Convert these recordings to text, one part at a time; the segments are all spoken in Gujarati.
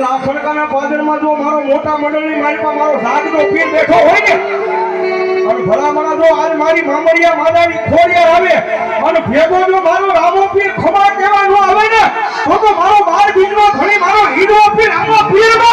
લાખણકાના પાદરમાં જો મારો મોટા મંડળની મારી મારો સાગનો પીર બેઠો હોય ને, અને જો આજ મારી મામરિયા માદાની ખોડિયાર આવે, અને ભેગો જો મારો રામો પીર ખમા કહેવા ન આવે ને, તો મારો બાર બીજનો ધણી મારો હીરો પીર રામો પીર નો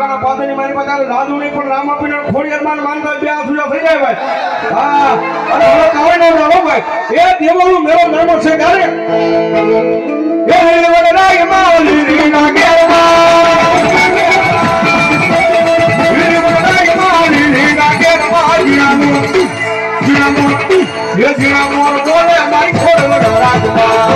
છે પાદની મારી પાસે લાદુ નહીં, પણ રામાપીર ખોડી અરમાન માનતા બે હાથ ઉજા થઈ જાય ભાઈ. હા, અને હવે કાવડ નો રહો ભાઈ. એ દેવોનો મેરો નામો છે ક્યારે એ ગેરમાં વડરાય માલી રીના ગેરમાં જીરામો એ બોલે, મારી ખોડ વડરાજમાં એ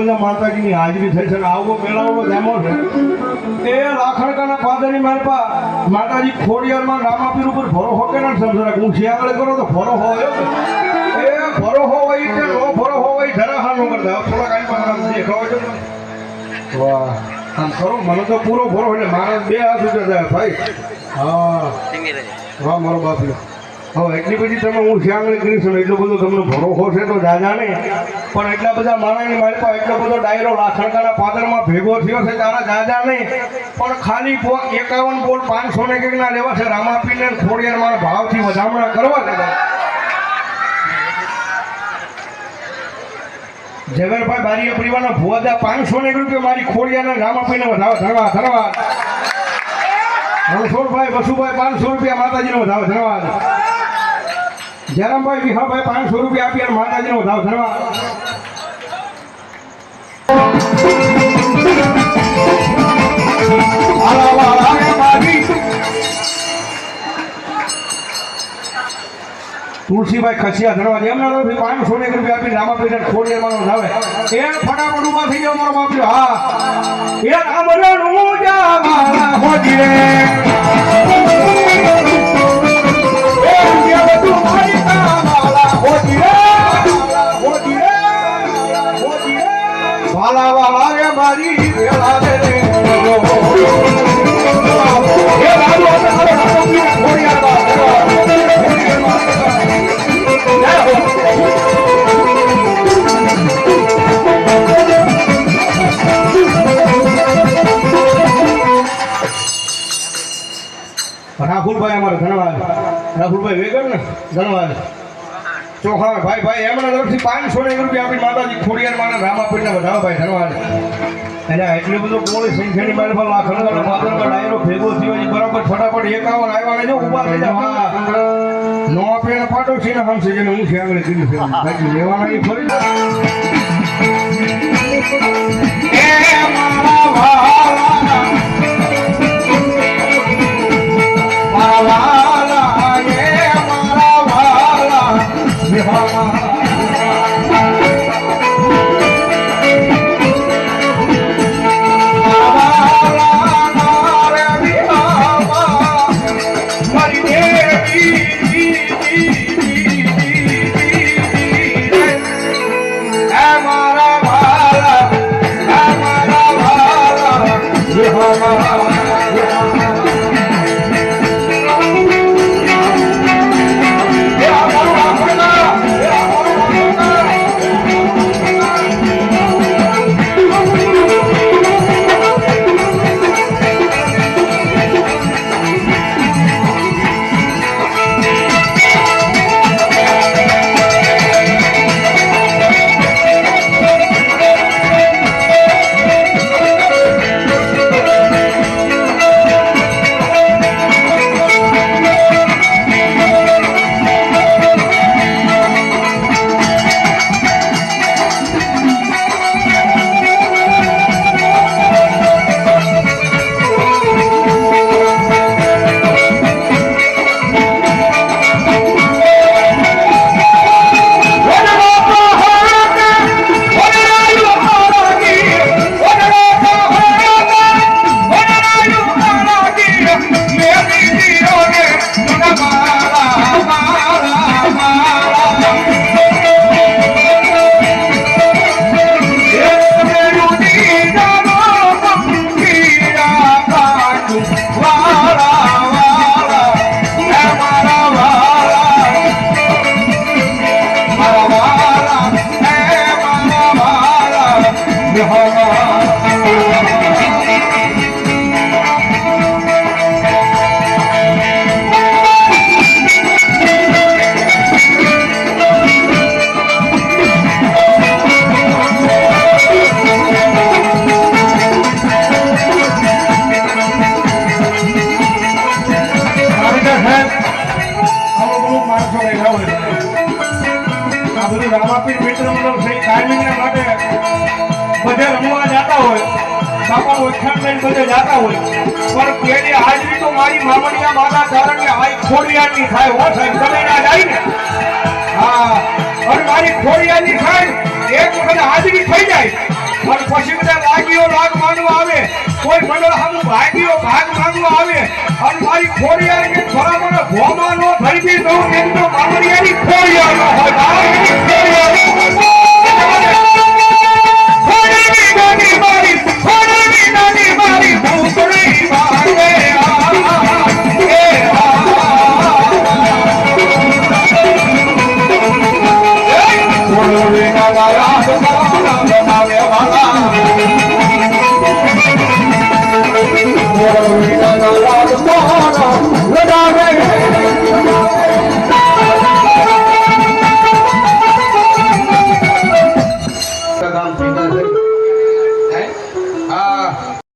ઘણા માતાજીની હાજરી થઈ છે. આવો મેળાવો જામો છે. એ લાખણકાના પાદરની મારપા માતાજી ખોડિયારમાં રામાપીર ઉપર ભરો હોકે ના સમજરા હું શિયાળે કરો તો ભરો હોય એ ભરો હોય કે નો ભરો હોય જરા હા નો કરતા થોડા કાઈ પણ દેખાવ છે વાહ. આમ ખરો મને તો પૂરો ભરો એટલે મારા બે હાથ જાય ભાઈ. હા. વાહ, મારો બાપ. હવે એટલી બધી તમે હું શ્યામ કરીશ એટલો બધો તમને ભરોસો છે તો નહીં પણ એટલા બધા મારાની મારી પાસે એટલો બધો ડાયરો લાખણકાના પાદરમાં ભેગો થયો છે તારા નહીં પણ ખાલી એકાવન બોલ પાંચસો ને કંઈકના લેવા છે રામાપીને ખોડિયાર મારા ભાવથી વધામણા કરવા છે ઝવેરભાઈ બારીએ પરિવારના ભુવાદા પાંચસો ને રૂપિયા મારી ખોડિયાને રામાપીને વધાવો ધરવા ધરવા. રણછોડભાઈ વસુભાઈ પાંચસો રૂપિયા માતાજીનો વધાવો ધન્યવાદ જયરામભાઈ વિહાભાઈ પાંચસો રૂપિયા આપી અને માતાજીનો રે મારી. તુલસીભાઈ ખસિયા ધનવાદ, એમના ભાઈ પાંચસો ને રૂપિયા આપી રામાપીર ખોડી અમારો ધાવે એ ફટાફટ ઊભા થઈ જાઓ, મારો બાપ હા. એ રામરણું જા, મારા બધું મારી મારી વેળા રે રાહુલભાઈ અમારે ધન્યવાદ રાહુલભાઈ વેગર ને? ધન્યવાદ ચોખા ભાઈ ભાઈ, એમના તરફથી પાંચસો ને એક રૂપિયા આપી માતાજી ખોડિયાર રામાપીરને વધાવો ભાઈ ધન્યવાદ એટલે એટલું બધું કોળી સંખ્યાની મારી પર લાખ ભેગો થયો છે, બરાબર, ફટાફટ એકાવન આવ્યા જો ઊભા થઈ જાવ. નો એને પાડોશી ને, હમશે છે આગળ કીધું છે. બાકી લેવાના મંડળ છે કાયમીના માટે બધે રમવા જતા હોય, બાપા ઓળખાણ લઈને બધે જતા હોય. પણ પેલી હાજરી તો મારી મામણિયા માતા કે આ ખોડિયાની થાય, હો સાહેબ, તમે ના જાય ને? હા, અને મારી ખોડિયાની થાય, એક વખત હાજરી થઈ જાય. પણ પછી બધા લાગીઓ લાગ માનવા આવે, કોઈ મંડળ હમ ભાગીઓ ભાગ માંગવા આવે, અને મારી ખોડિયાની થોડા મને ભોમાં નો થઈ ગઈ દઉં એમ તો મામણિયાની ખોડિયા હોય